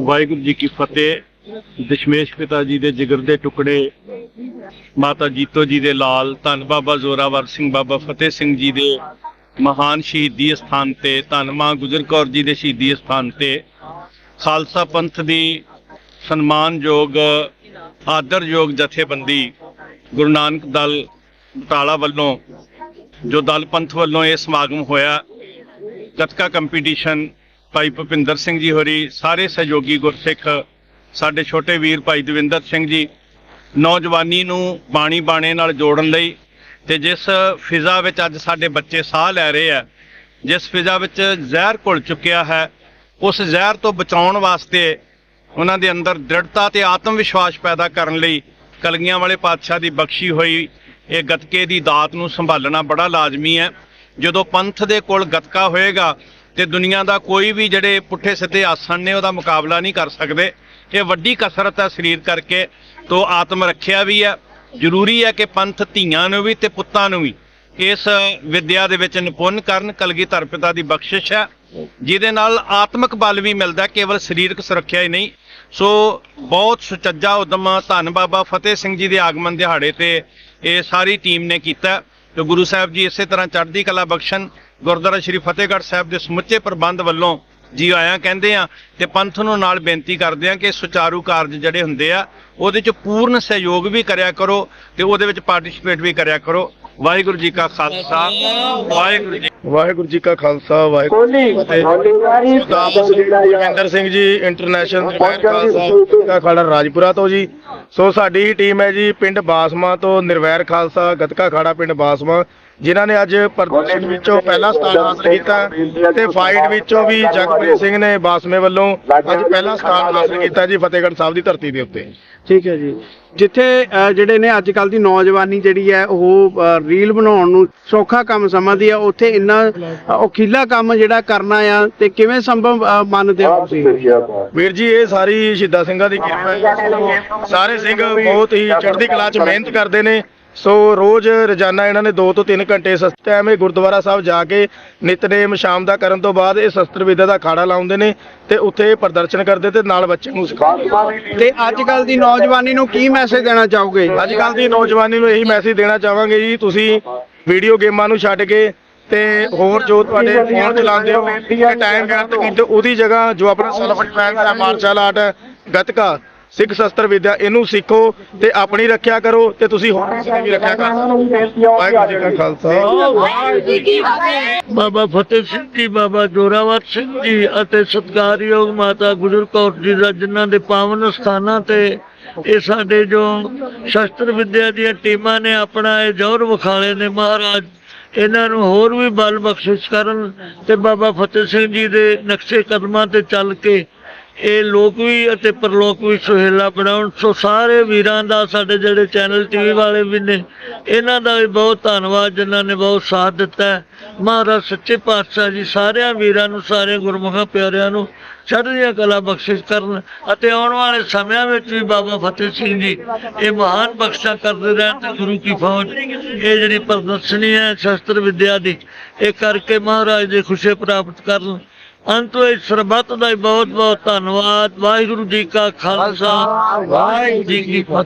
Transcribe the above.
ਵਾਹਿਗੁਰੂ ਜੀ ਕੀ ਫਤਿਹ। ਦਸ਼ਮੇਸ਼ ਪਿਤਾ ਜੀ ਦੇ ਜਿਗਰ ਦੇ ਟੁਕੜੇ, ਮਾਤਾ ਜੀਤੋ ਜੀ ਦੇ ਲਾਲ, ਧੰਨ ਬਾਬਾ ਜ਼ੋਰਾਵਰ ਸਿੰਘ, ਬਾਬਾ ਫਤਿਹ ਸਿੰਘ ਜੀ ਦੇ ਮਹਾਨ ਸ਼ਹੀਦੀ ਸਥਾਨ ਤੇ, ਧੰਨ ਮਾਂ ਗੁਜਰ ਕੌਰ ਜੀ ਦੇ ਸ਼ਹੀਦੀ ਸਥਾਨ ਤੇ, ਖਾਲਸਾ ਪੰਥ ਦੀ ਸਨਮਾਨਯੋਗ, ਆਦਰਯੋਗ ਜਥੇਬੰਦੀ ਗੁਰੂ ਨਾਨਕ ਦਲ ਬਟਾਲਾ ਵੱਲੋਂ, ਜੋ ਦਲ ਪੰਥ ਵੱਲੋਂ ਇਹ ਸਮਾਗਮ ਹੋਇਆ, ਗੱਤਕਾ ਕੰਪੀਟੀਸ਼ਨ ਭਾਈ ਭੁਪਿੰਦਰ ਸਿੰਘ ਜੀ ਹੋਰੀ, ਸਾਰੇ ਸਹਿਯੋਗੀ ਗੁਰਸਿੱਖ, ਸਾਡੇ ਛੋਟੇ ਵੀਰ ਭਾਈ ਦਵਿੰਦਰ ਸਿੰਘ ਜੀ, ਨੌਜਵਾਨੀ ਨੂੰ ਬਾਣੀ ਬਾਣੇ ਨਾਲ ਜੋੜਨ ਲਈ ਤੇ ਜਿਸ ਫਿਜ਼ਾ ਵਿੱਚ ਅੱਜ ਸਾਡੇ ਬੱਚੇ ਸਾਹ ਲੈ ਰਹੇ ਆ, ਜਿਸ ਫਿਜ਼ਾ ਵਿੱਚ ਜ਼ਹਿਰ ਘੁਲ ਚੁੱਕਿਆ ਹੈ, ਉਸ ਜ਼ਹਿਰ ਤੋਂ ਬਚਾਉਣ ਵਾਸਤੇ ਉਹਨਾਂ ਦੇ ਅੰਦਰ ਦ੍ਰਿੜਤਾ ਤੇ ਆਤਮ ਵਿਸ਼ਵਾਸ ਪੈਦਾ ਕਰਨ ਲਈ ਕਲਗੀਆਂ ਵਾਲੇ ਪਾਤਸ਼ਾਹ ਦੀ ਬਖਸ਼ੀ ਹੋਈ, ਇਹ ਗਤਕੇ ਦੀ ਦਾਤ ਨੂੰ ਸੰਭਾਲਣਾ ਬੜਾ ਲਾਜ਼ਮੀ ਹੈ। ਜਦੋਂ ਪੰਥ ਦੇ ਕੋਲ ਗਤਕਾ ਹੋਏਗਾ ਤੇ ਦੁਨੀਆ ਦਾ ਕੋਈ ਵੀ ਜਿਹੜੇ ਪੁੱਠੇ ਸਿੱਧੇ ਆਸਣ ਨੇ, ਉਹਦਾ ਮੁਕਾਬਲਾ ਨਹੀਂ ਕਰ ਸਕਦੇ। ਇਹ ਵੱਡੀ ਕਸਰਤ ਹੈ ਸਰੀਰ ਕਰਕੇ, ਤੋਂ ਆਤਮ ਰੱਖਿਆ ਵੀ ਹੈ ਜ਼ਰੂਰੀ ਹੈ ਕਿ ਪੰਥ ਧੀਆਂ ਨੂੰ ਵੀ ਤੇ ਪੁੱਤਾਂ ਨੂੰ ਵੀ ਇਸ ਵਿਦਿਆ ਦੇ ਵਿੱਚ ਨਿਪੁੰਨ ਕਰਨ ਕਲਗੀਧਰ ਪਿਤਾ ਦੀ ਬਖਸ਼ਿਸ਼ ਹੈ ਜਿਹਦੇ ਨਾਲ ਆਤਮਿਕ ਬਲ ਵੀ ਮਿਲਦਾ, ਕੇਵਲ ਸਰੀਰਕ ਸੁਰੱਖਿਆ ਹੀ ਨਹੀਂ। ਸੋ ਬਹੁਤ ਸੁਚੱਜਾ, ਉਦਮ ਧੰਨ ਬਾਬਾ ਫਤਿਹ ਸਿੰਘ ਜੀ ਦੇ ਆਗਮਨ ਦਿਹਾੜੇ ਤੇ ਇਹ ਸਾਰੀ ਟੀਮ ਨੇ ਕੀਤਾ। ਤੇ ਗੁਰੂ ਸਾਹਿਬ ਜੀ ਇਸੇ ਤਰ੍ਹਾਂ ਚੜ੍ਹਦੀ ਕਲਾ ਬਖਸ਼ਣ ਗੁਰਦੁਆਰਾ ਸ਼੍ਰੀ ਫਤਿਹਗੜ੍ਹ ਸਾਹਿਬ ਦੇ ਸਮੁੱਚੇ ਪ੍ਰਬੰਧ ਵੱਲੋਂ ਜੀ ਆਇਆਂ ਕਹਿੰਦੇ ਆ ਤੇ ਪੰਥ ਨੂੰ ਨਾਲ ਬੇਨਤੀ ਕਰਦੇ ਆ ਕਿ ਸੁਚਾਰੂ ਕਾਰਜ ਜਿਹੜੇ ਹੁੰਦੇ ਆ ਉਹਦੇ ਚ ਪੂਰਨ ਸਹਿਯੋਗ ਵੀ ਕਰਿਆ ਕਰੋ ਤੇ ਉਹਦੇ ਵਿੱਚ ਪਾਰਟਿਸਿਪੇਟ ਵੀ ਕਰਿਆ ਕਰੋ। ਵਾਹਿਗੁਰੂ ਜੀ ਕਾ ਖਾਲਸਾ ਵਾਹਿਗੁਰੂ ਜੀ ਵਾਹਿਗੁਰੂ ਜੀ ਕਾ ਖਾਲਸਾ ਵਾਹਿਗੁਰੂ ਜੀ ਕੀ ਫਤਿਹ। ਸਿੰਘ ਜੀ ਇੰਟਰਨੈਸ਼ਨਲ ਖਾਲਸਾ ਰਾਜਪੁਰਾ ਤੋਂ ਜੀ। ਸੋ ਸਾਡੀ ਹੀ ਟੀਮ ਹੈ ਜੀ, ਪਿੰਡ ਬਾਸਮਾ ਤੋਂ ਨਿਰਵੈਰ ਖਾਲਸਾ, ਗਤਕਾ ਖਾੜਾ ਪਿੰਡ ਬਾਸਮਾ। ਜਿਨ੍ਹਾਂ ਨੇ ਅੱਜ ਪ੍ਰਦਰਸ਼ਨ ਵਿੱਚੋਂ ਪਹਿਲਾ ਸਥਾਨ ਹਾਸਲ ਕੀਤਾ ਤੇ ਫਾਈਟ ਵਿੱਚੋਂ ਵੀ ਜਗਪ੍ਰੀਤ ਸਿੰਘ ਨੇ ਬਾਸਮੇ ਵੱਲੋਂ ਅੱਜ ਪਹਿਲਾ ਸਥਾਨ ਹਾਸਲ ਕੀਤਾ ਜੀ ਫਤਿਹਗੜ੍ਹ ਸਾਹਿਬ ਦੀ ਧਰਤੀ ਦੇ ਉੱਤੇ। ਠੀਕ ਹੈ ਜੀ। ਜਿੱਥੇ ਜਿਹੜੇ ਨੇ ਅੱਜ ਕੱਲ ਦੀ ਨੌਜਵਾਨੀ ਜਿਹੜੀ ਹੈ ਉਹ ਰੀਲ ਬਣਾਉਣ ਨੂੰ ਸੌਖਾ ਕੰਮ ਸਮਝਦੀ ਆ ਉੱਥੇ ਇੰਨਾ ਔਖੀਲਾ ਕੰਮ ਜਿਹੜਾ ਕਰਨਾ ਆ ਤੇ ਕਿਵੇਂ ਸੰਭਵ ਮੰਨਦੇ ਹੋ ਤੁਸੀਂ? ਵੀਰ ਜੀ ਇਹ ਸਾਰੀ ਸ਼ਹੀਦਾਂ ਸਿੰਘਾਂ ਦੀ ਕਿਰਪਾ ਹੈ। ਸਾਰੇ ਸਿੰਘ ਬਹੁਤ ਹੀ ਚੜ੍ਹਦੀ ਕਲਾ 'ਚ ਮਿਹਨਤ ਕਰਦੇ ਨੇ। ਸੋ ਰੋਜ਼ ਰੋਜ਼ਾਨਾ ਇਹਨਾਂ ਨੇ 2 ਤੋਂ 3 ਘੰਟੇ ਇਹ ਗੁਰਦੁਆਰਾ ਸਾਹਿਬ ਜਾ ਕੇ ਨਿਤਨੇਮ ਸ਼ਾਮ ਦਾ ਕਰਨ ਤੋਂ ਬਾਅਦ ਇਹ ਸ਼ਸਤਰ ਵਿਦਿਆ ਦਾ ਅਖਾੜਾ ਲਾਉਂਦੇ ਨੇ ਤੇ ਉੱਥੇ ਪ੍ਰਦਰਸ਼ਨ ਕਰਦੇ ਤੇ ਨਾਲ ਬੱਚਿਆਂ ਨੂੰ ਸਿਖਾਉਂਦੇ ਤੇ ਅੱਜ ਕੱਲ ਦੀ ਨੌਜਵਾਨੀ ਨੂੰ ਕੀ ਮੈਸੇਜ ਦੇਣਾ ਚਾਹੋਗੇ? ਅੱਜ ਕੱਲ ਦੀ ਨੌਜਵਾਨੀ ਨੂੰ ਇਹੀ ਮੈਸੇਜ ਦੇਣਾ ਚਾਹਾਂਗੇ ਜੀ ਤੁਸੀਂ ਵੀਡੀਓ ਗੇਮਾਂ ਨੂੰ ਛੱਡ ਕੇ ਤੇ ਹੋਰ ਜੋ ਤੁਹਾਡੇ ਫੋਨ ਚਲਾਉਂਦੇ ਹੋ ਟਾਈਮ ਵਿਅਰਥ ਕੀਤੇ ਉਹਦੀ ਜਗ੍ਹਾ ਜੋ ਆਪਣਾ ਸੈਲਫ ਡਿਫੈਂਸ ਹੈ ਮਾਰਸ਼ਲ ਆਰਟ ਗੱਤਕਾ ਸਿੱਖ ਸ਼ਸਤਰ ਵਿਦਿਆ, ਇਹਨੂੰ ਸਿੱਖੋ ਤੇ ਆਪਣੀ ਰੱਖਿਆ ਕਰੋ ਤੇ ਤੁਸੀਂ ਹੋਰ ਦੀ ਵੀ ਰੱਖਿਆ ਕਰ ਵਾਹਿਗੁਰੂ ਜੀ ਕਾ ਖਾਲਸਾ। ਬਾਬਾ ਫਤਿਹ ਸਿੰਘ ਜੀ, ਬਾਬਾ ਜੋਰਾਵਰ ਸਿੰਘ ਜੀ ਅਤੇ ਸਤਿਕਾਰਯੋਗ ਮਾਤਾ ਗੁਜਰ ਕੌਰ ਜੀ ਦਾ ਜਿਨ੍ਹਾਂ ਦੇ ਪਾਵਨ ਸਥਾਨਾਂ ਤੇ ਇਹ ਸਾਡੇ ਜੋ ਸ਼ਸਤਰ ਵਿਦਿਆ ਦੀਆਂ ਟੀਮਾਂ ਨੇ ਆਪਣਾ ਇਹ ਜੌਹਰ ਵਿਖਾਲੇ ਨੇ ਮਹਾਰਾਜ, ਇਹਨਾਂ ਨੂੰ ਹੋਰ ਵੀ ਬਲ ਬਖਸ਼ਿਸ਼ ਕਰਨ ਤੇ ਬਾਬਾ ਫਤਿਹ ਸਿੰਘ ਜੀ ਦੇ ਨਕਸ਼ੇ ਕਦਮਾਂ ਤੇ ਚੱਲ ਕੇ ਇਹ ਲੋਕ ਵੀ ਅਤੇ ਪਰਲੋਕ ਵੀ ਸੁਹੇਲਾ ਬਣਾਉਣ। ਸੋ ਸਾਰੇ ਵੀਰਾਂ ਦਾ ਸਾਡੇ ਜਿਹੜੇ ਚੈਨਲ ਟੀਵੀ ਵਾਲੇ ਵੀ ਨੇ, ਇਹਨਾਂ ਦਾ ਵੀ ਬਹੁਤ ਧੰਨਵਾਦ, ਜਿਨ੍ਹਾਂ ਨੇ ਬਹੁਤ ਸਾਥ ਦਿੱਤਾ ਮਹਾਰਾਜ ਸੱਚੇ ਪਾਤਸ਼ਾਹ ਜੀ, ਸਾਰਿਆਂ ਵੀਰਾਂ ਨੂੰ, ਸਾਰੇ ਗੁਰਮੁਖਾਂ ਪਿਆਰਿਆਂ ਨੂੰ ਚੜ੍ਹਦੀਆਂ ਕਲਾ ਬਖਸ਼ਿਸ਼ ਕਰਨ ਅਤੇ ਆਉਣ ਵਾਲੇ ਸਮਿਆਂ ਵਿੱਚ ਵੀ ਬਾਬਾ ਫਤਿਹ ਸਿੰਘ ਜੀ ਇਹ ਮਹਾਨ ਬਖਸ਼ਾ ਕਰਦੇ ਰਹਿਣ ਤੇ ਗੁਰੂ ਕੀ ਫੌਜ, ਇਹ ਜਿਹੜੀ ਪ੍ਰਦਰਸ਼ਨੀ ਹੈ ਸ਼ਸਤਰ ਵਿਦਿਆ ਦੀ, ਇਹ ਕਰਕੇ ਮਹਾਰਾਜ ਦੇ ਖੁਸ਼ੇ ਪ੍ਰਾਪਤ ਕਰਨ। ਅੰਤ ਵਿੱਚ ਸਰਬੱਤ ਦਾ ਬਹੁਤ ਬਹੁਤ ਧੰਨਵਾਦ। ਵਾਹਿਗੁਰੂ ਜੀ ਕਾ ਖਾਲਸਾ ਵਾਹਿਗੁਰੂ ਜੀ ਕੀ ਫਤਿਹ।